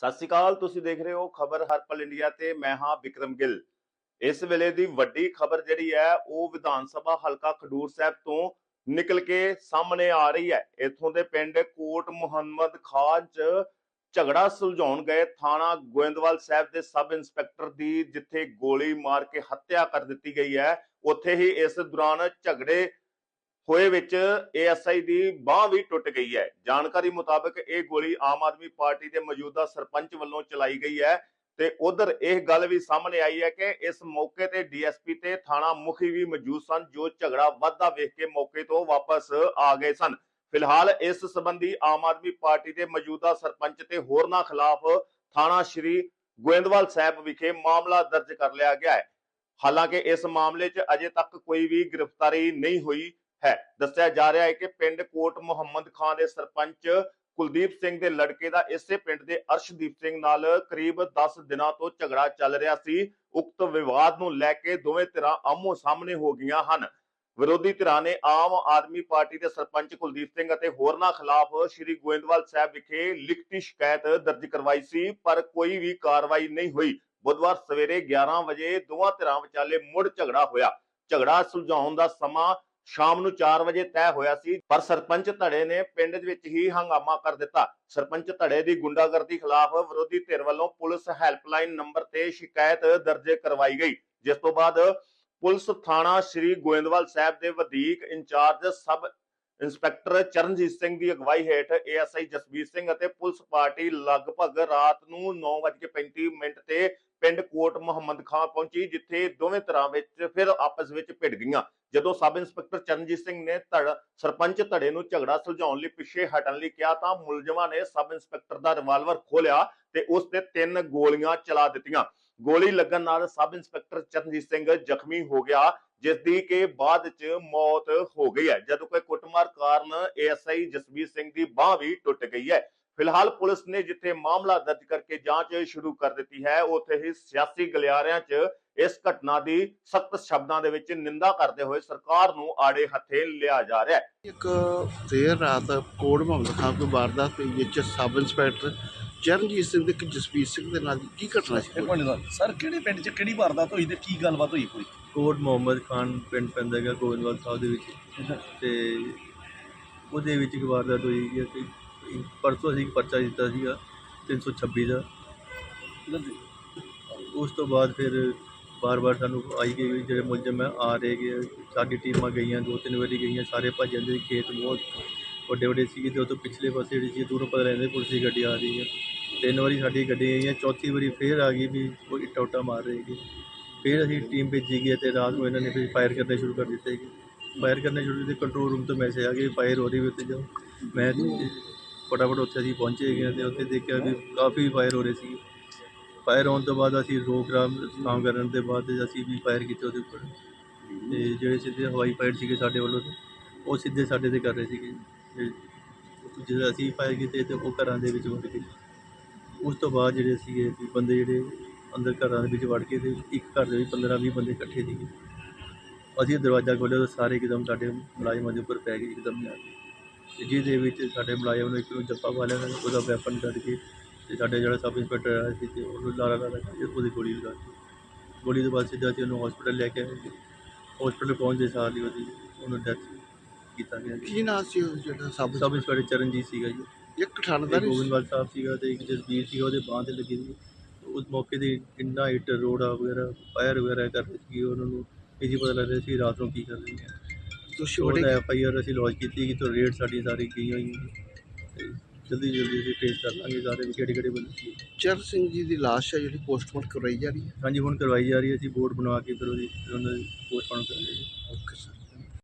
ਸਤਿ ਸ਼੍ਰੀ ਅਕਾਲ, ਤੁਸੀਂ ਦੇਖ ਰਹੇ ਹੋ ਖਬਰ ਹਰਪਲ ਇੰਡੀਆ ਤੇ, ਮੈਂ ਹਾਂ ਵਿਕਰਮ ਗਿੱਲ। ਇਸ ਵੇਲੇ ਦੀ ਵੱਡੀ ਖਬਰ ਜਿਹੜੀ ਹੈ, ਉਹ ਵਿਧਾਨ ਸਭਾ ਹਲਕਾ ਖਡੂਰ ਸਾਹਿਬ ਤੋਂ ਨਿਕਲ ਕੇ ਸਾਹਮਣੇ ਆ ਰਹੀ ਹੈ। ਇੱਥੋਂ ਦੇ ਪਿੰਡ ਕੋਟ ਮੁਹੰਮਦ ਖਾਨ ਚ ਝਗੜਾ ਸੁਲਝਾਉਣ ਗਏ ਥਾਣਾ ਗੋਇੰਦਵਾਲ ਸਾਹਿਬ ਦੇ ਸਬ ਇੰਸਪੈਕਟਰ ਦੀ, ਜਿੱਥੇ ਗੋਲੀ ਮਾਰ ਕੇ ਹੱਤਿਆ ਕਰ ਦਿੱਤੀ ਗਈ ਹੈ। ਉੱਥੇ ਹੀ ਇਸ ਦੌਰਾਨ ਝਗੜੇ ਹੋਏ ਵਿੱਚ ਏਐਸਆਈ ਦੀ ਬਾਹ ਵੀ ਟੁੱਟ ਗਈ ਹੈ। ਜਾਣਕਾਰੀ ਮੁਤਾਬਕ ਇਹ ਗੋਲੀ ਆਮ ਆਦਮੀ ਪਾਰਟੀ ਦੇ ਮੌਜੂਦਾ ਸਰਪੰਚ ਵੱਲੋਂ ਚਲਾਈ ਗਈ ਹੈ ਤੇ ਉਧਰ ਇਹ ਗੱਲ ਵੀ ਸਾਹਮਣੇ ਆਈ ਹੈ ਕਿ ਇਸ ਮੌਕੇ ਤੇ ਡੀਐਸਪੀ ਤੇ ਥਾਣਾ ਮੁਖੀ ਵੀ ਮੌਜੂਦ ਸਨ, ਜੋ ਝਗੜਾ ਵੱਧਦਾ ਵੇਖ ਕੇ ਮੌਕੇ ਤੋਂ ਵਾਪਸ ਆ ਗਏ ਸਨ। ਫਿਲਹਾਲ ਇਸ ਸੰਬੰਧੀ ਆਮ ਆਦਮੀ ਪਾਰਟੀ ਦੇ ਮੌਜੂਦਾ ਸਰਪੰਚ ਤੇ ਹੋਰਨਾਂ ਖਿਲਾਫ ਥਾਣਾ ਸ਼੍ਰੀ ਗੋਇੰਦਵਾਲ ਸਾਹਿਬ ਵਿਖੇ ਮਾਮਲਾ ਦਰਜ ਕਰ ਲਿਆ ਗਿਆ ਹੈ। ਹਾਲਾਂਕਿ ਇਸ ਮਾਮਲੇ 'ਚ ਅਜੇ ਤੱਕ ਕੋਈ ਵੀ ਗ੍ਰਿਫਤਾਰੀ ਨਹੀਂ ਹੋਈ। ਹੈ। ਦੱਸਿਆ ਜਾ ਰਿਹਾ ਹੈ ਕਿ ਪਿੰਡ ਕੋਟ ਮੁਹੰਮਦ ਖਾਨ ਦੇ ਸਰਪੰਚ ਕੁਲਦੀਪ ਸਿੰਘ ਦੇ ਲੜਕੇ ਦਾ ਇਸੇ ਪਿੰਡ ਦੇ ਅਰਸ਼ਦੀਪ ਸਿੰਘ ਨਾਲ ਕਰੀਬ 10 ਦਿਨਾਂ ਤੋਂ ਝਗੜਾ ਚੱਲ ਰਿਹਾ ਸੀ। ਉਕਤ ਵਿਵਾਦ ਨੂੰ ਲੈ ਕੇ ਦੋਵੇਂ ਧਿਰਾਂ ਆਮੋ ਸਾਹਮਣੇ ਹੋ ਗਈਆਂ ਹਨ। ਵਿਰੋਧੀ ਧਿਰਾਂ ਨੇ ਆਮ ਆਦਮੀ ਪਾਰਟੀ ਦੇ ਸਰਪੰਚ ਕੁਲਦੀਪ ਸਿੰਘ ਅਤੇ ਹੋਰਨਾਂ ਖਿਲਾਫ ਸ੍ਰੀ ਗੋਇੰਦਵਾਲ ਸਾਹਿਬ ਵਿਖੇ ਲਿਖਤੀ ਸ਼ਿਕਾਇਤ ਦਰਜ ਕਰਵਾਈ ਸੀ, ਪਰ ਕੋਈ ਵੀ ਕਾਰਵਾਈ ਨਹੀਂ ਹੋਈ। ਬੁੱਧਵਾਰ ਸਵੇਰੇ 11 ਵਜੇ ਦੋਵਾਂ ਧਿਰਾਂ ਵਿਚਾਲੇ ਮੁੜ ਝਗੜਾ ਹੋਇਆ। ਝਗੜਾ ਸੁਲਝਾਉਣ ਦਾ ਸਮਾਂ ਸ਼ਾਮ ਨੂੰ 4 ਵਜੇ ਤੈਅ ਹੋਇਆ ਸੀ, ਪਰ ਸਰਪੰਚ ਧੜੇ ਨੇ ਪਿੰਡ ਦੇ ਵਿੱਚ ਹੀ ਹੰਗਾਮਾ ਕਰ ਦਿੱਤਾ। ਸਰਪੰਚ ਧੜੇ ਦੀ ਗੁੰਡਾਗਰਦੀ ਖਿਲਾਫ ਵਿਰੋਧੀ ਧਿਰ ਵੱਲੋਂ ਪੁਲਿਸ ਹੈਲਪਲਾਈਨ ਨੰਬਰ ਤੇ ਸ਼ਿਕਾਇਤ ਦਰਜ ਕਰਵਾਈ ਗਈ, ਜਿਸ ਤੋਂ ਬਾਅਦ ਪੁਲਿਸ ਥਾਣਾ ਸ੍ਰੀ ਗੋਇੰਦਵਾਲ ਸਾਹਿਬ ਦੇ ਵਧੀਕ incharge sub inspector Charanjit Singh ਦੀ ਅਗਵਾਈ ਹੇਠ ਏਐਸਆਈ ਜਸਵੀਰ ਸਿੰਘ ਅਤੇ ਪੁਲਿਸ ਪਾਰਟੀ ਲਗਭਗ ਰਾਤ ਨੂੰ 9:35 ਮਿੰਟ ਤੇ ਪਿੰਡ ਕੋਟ ਮੁਹੰਮਦ ਖਾਨ ਪਹੁੰਚੀ, ਜਿੱਥੇ ਦੋਵੇਂ ਤਰ੍ਹਾਂ ਵਿੱਚ ਫਿਰ ਆਪਸ ਵਿੱਚ ਭਿੜ ਗਈਆਂ। ਜਦੋਂ ਸਬ ਇੰਸਪੈਕਟਰ ਚਰਨਜੀਤ ਸਿੰਘ ਨੇ ਧੜ, ਸਰਪੰਚ ਧੜੇ ਨੂੰ ਝਗੜਾ ਸੁਲਝਾਉਣ ਲਈ ਪਿੱਛੇ ਹਟਣ ਲਈ ਕਿਹਾ ਤਾਂ ਮੁਲਜ਼ਮਾਂ ਨੇ ਸਬ ਇੰਸਪੈਕਟਰ ਦਾ ਰਿਵਾਲਵਰ ਖੋਲਿਆ ਤੇ ਉਸ ਤੇ ਤਿੰਨ ਗੋਲੀਆਂ ਚਲਾ ਦਿੱਤੀਆਂ। ਗੋਲੀ ਲੱਗਣ ਨਾਲ ਸਬ ਇੰਸਪੈਕਟਰ ਚਰਨਜੀਤ ਸਿੰਘ ਜ਼ਖਮੀ ਹੋ ਗਿਆ ਜਿਸ ਦੀ ਕਿ ਬਾਅਦ ਚ ਮੌਤ ਹੋ ਗਈ ਹੈ। ਜਦੋਂ ਕੋਈ ਕੁੱਟਮਾਰ ਕਾਰਨ ਏਐਸਆਈ ਜਸਵੀਰ ਸਿੰਘ ਦੀ ਬਾਹ ਵੀ ਟੁੱਟ ਗਈ ਹੈ। ਫਿਲਹਾਲ ਪੁਲਿਸ ਨੇ ਜਿੱਥੇ ਮਾਮਲਾ ਦਰਜ ਕਰਕੇ ਜਾਂਚ ਸ਼ੁਰੂ ਕਰ ਦਿੱਤੀ ਹੈ, ਉੱਥੇ ਹੀ ਸਿਆਸੀ ਗਲਿਆਰਿਆਂ 'ਚ ਇਸ ਘਟਨਾ ਦੀ ਸਖਤ ਸ਼ਬਦਾਂ ਦੇ ਵਿੱਚ ਨਿੰਦਾ ਕਰਦੇ ਹੋਏ ਸਰਕਾਰ ਨੂੰ ਆੜੇ ਹੱਥੇ ਲਿਆ ਜਾ ਰਿਹਾ ਹੈ। ਇੱਕ ਦੇਰ ਰਾਤ ਕੋੜ ਮੁਹੰਮਦ ਖਾਨ ਕੋਈ ਵਾਰਦਾਤ ਹੋਈ ਵਿੱਚ ਸਬ ਇੰਸਪੈਕਟਰ ਚਰਨਜੀਤ ਸਿੰਘ ਤੇ ਇੱਕ ਜਸਪੀਰ ਸਿੰਘ ਦੇ ਨਾਲ ਦੀ ਕੀ ਘਟਨਾ ਸੀ? ਦਾ ਸਰ ਕਿਹੜੇ ਪਿੰਡ 'ਚ ਕਿਹੜੀ ਵਾਰਦਾਤ ਹੋਈ ਤੇ ਕੀ ਗੱਲਬਾਤ ਹੋਈ ਕੋਈ? ਕੋਟ ਮੁਹੰਮਦ ਖਾਨ ਪਿੰਡ ਪੈਂਦਾ ਹੈਗਾ ਗੋਇੰਦਵਾਲ ਸਾਹਿਬ ਦੇ ਵਿੱਚ। ਤੇ ਉਹਦੇ ਵਿੱਚ ਇੱਕ ਵਾਰਦਾਤ ਹੋਈ ਹੈ ਕਿ ਪਰਸੋਂ ਅਸੀਂ ਇੱਕ ਪਰਚਾ ਦਿੱਤਾ ਸੀਗਾ 326 ਦਾ। ਉਸ ਤੋਂ ਬਾਅਦ ਫਿਰ ਵਾਰ ਵਾਰ ਸਾਨੂੰ ਆਈ ਗਈ ਵੀ ਜਿਹੜੇ ਮੁਲਜ਼ਮ ਹੈ ਆ ਰਹੇ ਗਏ ਸਾਡੀ ਟੀਮਾਂ ਗਈਆਂ ਦੋ ਤਿੰਨ ਵਾਰੀ ਗਈਆਂ, ਸਾਰੇ ਭੱਜ ਜਾਂਦੇ ਸੀ, ਖੇਤ ਬਹੁਤ ਵੱਡੇ ਵੱਡੇ ਸੀਗੇ ਤੇ ਉਹ ਤੋਂ ਪਿਛਲੇ ਪਾਸੇ ਜਿਹੜੀ ਸੀ, ਦੂਰੋਂ ਪਤਾ ਲੈਂਦੇ ਪੁਲਿਸ ਦੀ ਗੱਡੀ ਆ ਰਹੀ ਹੈ ਤਿੰਨ ਵਾਰੀ ਸਾਡੀ ਗੱਡੀ ਆਈ ਹੈ ਚੌਥੀ ਵਾਰੀ ਫੇਰ ਆ ਗਈ ਵੀ ਉਹ ਇੱਟਾ ਉੱਟਾ ਮਾਰ ਰਹੇ ਹੈਗੇ ਫਿਰ ਅਸੀਂ ਟੀਮ ਭੇਜੀ ਗਈ ਤੇ ਰਾਤ ਨੂੰ ਇਹਨਾਂ ਨੇ ਫਿਰ ਫਾਇਰ ਕਰਨੇ ਸ਼ੁਰੂ ਕਰ ਦਿੱਤੇ ਹੈਗੇ ਫਾਇਰ ਕਰਨੇ ਸ਼ੁਰੂ ਕੀਤੇ, ਕੰਟਰੋਲ ਰੂਮ ਤੋਂ ਮੈਸੇਜ ਆ ਗਿਆ ਵੀ ਫਾਇਰ ਹੋ ਰਹੀ ਵੀ ਉੱਥੇ ਜਾਓ। ਮੈਂ ਫਟਾਫਟ ਉੱਥੇ ਅਸੀਂ ਪਹੁੰਚੇ ਹੈਗੇ ਤੇ ਉੱਥੇ ਦੇਖਿਆ ਵੀ ਕਾਫੀ ਫਾਇਰ ਹੋ ਰਹੇ ਸੀ। ਫਾਇਰ ਹੋਣ ਤੋਂ ਬਾਅਦ ਅਸੀਂ ਰੋਕ ਰਾਮ ਕੰਮ ਕਰਨ ਦੇ ਬਾਅਦ ਅਸੀਂ ਵੀ ਫਾਇਰ ਕੀਤੇ ਉਹਦੇ ਉੱਪਰ। ਤੇ ਜਿਹੜੇ ਸਿੱਧੇ ਹਵਾਈ ਫਾਇਰ ਸੀਗੇ ਸਾਡੇ ਵੱਲੋਂ ਤੇ ਉਹ ਸਿੱਧੇ ਸਾਡੇ ਤੇ ਕਰ ਰਹੇ ਸੀਗੇ। ਤੇ ਜਦੋਂ ਅਸੀਂ ਫਾਇਰ ਕੀਤੇ ਤੇ ਉਹ ਘਰਾਂ ਦੇ ਵਿੱਚ ਵੜ ਗਏ। ਉਸ ਤੋਂ ਬਾਅਦ ਜਿਹੜੇ ਸੀਗੇ ਵੀ ਬੰਦੇ ਜਿਹੜੇ ਅੰਦਰ ਘਰਾਂ ਦੇ ਵਿੱਚ ਵੜ ਕੇ ਤੇ ਇੱਕ ਘਰ ਦੇ ਵਿੱਚ 15 20 ਬੰਦੇ ਇਕੱਠੇ ਸੀਗੇ। ਅਸੀਂ ਦਰਵਾਜ਼ਾ ਖੋਲ੍ਹਿਆ ਤਾਂ ਸਾਰੇ ਇੱਕਦਮ ਸਾਡੇ ਮੁਲਾਜ਼ਮਾਂ ਦੇ ਉੱਪਰ ਪੈ ਗਏ, ਇੱਕਦਮ ਨਾਲ ਤੇ ਜਿਹਦੇ ਵਿੱਚ ਸਾਡੇ ਮੁਲਾਜ਼ਮ ਨੂੰ ਇੱਕ ਨੂੰ ਜੱਫਾ ਪਾ ਲਿਆ, ਉਹਦਾ ਵੈਪਨ ਕੱਢ ਕੇ ਤੇ ਸਾਡੇ ਜਿਹੜਾ ਸਬ ਇੰਸਪੈਕਟਰ ਆਇਆ ਸੀ ਤੇ ਉਹਨੂੰ ਲਾਰਾ ਲਾਰਾ ਕਰਕੇ ਉਹਦੀ ਗੋਲੀ ਲਗਾ ਦਿੱਤੀ। ਗੋਲੀ ਤੋਂ ਬਾਅਦ ਸਿੱਧਾ ਅਸੀਂ ਉਹਨੂੰ ਹਸਪੀਟਲ ਲੈ ਕੇ ਆਏ ਹਸਪੀਟਲ ਪਹੁੰਚਦੇ ਸਾਰ ਹੀ ਉਹਦੀ ਉਹਨੂੰ ਡੈਥ ਕੀਤਾ ਗਿਆ ਜੀ। ਕੀ ਨਾਂ ਸੀ ਉਹ ਜਿਹੜਾ ਸਬ ਸਬ ਇੰਸਪੈਕਟਰ ਚਰਨਜੀਤ ਸੀਗਾ ਜੀ। ਇੱਕ ਠਾਣਦਾਰ ਗੋਬਿੰਦਵਾਲ ਸਾਹਿਬ ਸੀਗਾ ਤੇ ਇੱਕ ਜਸਬੀਰ ਸੀਗਾ ਉਹਦੇ ਬਾਂਹ ਤੇ ਲੱਗੀ ਸੀ। ਉਸ ਮੌਕੇ ਤੇ ਇੰਨਾ ਇੱਟ ਰੋੜਾ ਵਗੈਰਾ ਫਾਇਰ ਵਗੈਰਾ ਕਰ ਰਹੀ ਸੀ ਉਹਨਾਂ ਨੂੰ ਇਹ ਜੀ ਪਤਾ ਲੱਗ ਰਿਹਾ ਸੀ ਰਾਤ ਨੂੰ ਕੀ ਕਰ ਰਹੇ ਨੇ। ਦੋਸ਼ੀ ਉਹਦਾ ਐਫ ਆਈ ਆਰ ਅਸੀਂ ਲੌਂਚ ਕੀਤੀ ਕਿ ਤੋਂ ਰੇਡ ਸਾਡੀ ਸਾਰੀ ਗਈ ਹੋਈ ਹੈ ਜਲਦੀ ਜਲਦੀ ਅਸੀਂ ਟ੍ਰੇਸ ਕਰ ਲਾਂਗੇ ਸਾਰੇ ਵੀ ਕਿਹੜੇ ਕਿਹੜੇ ਬੰਦੇ ਸੀ। ਚਰਨ ਸਿੰਘ ਜੀ ਦੀ ਲਾਸ਼ ਹੈ ਜਿਹੜੀ ਪੋਸਟਮਾਰਟਮ ਕਰਵਾਈ ਜਾ ਰਹੀ ਹੈ। ਹਾਂਜੀ ਹੁਣ ਕਰਵਾਈ ਜਾ ਰਹੀ ਹੈ ਅਸੀਂ ਬੋਰਡ ਬਣਾ ਕੇ ਫਿਰ ਉਹਦੀ ਉਹਨਾਂ ਦੀ ਪੋਸਟਮਾਰਟਮ ਕਰਾਂਗੇ ਓਕੇ ਸਰ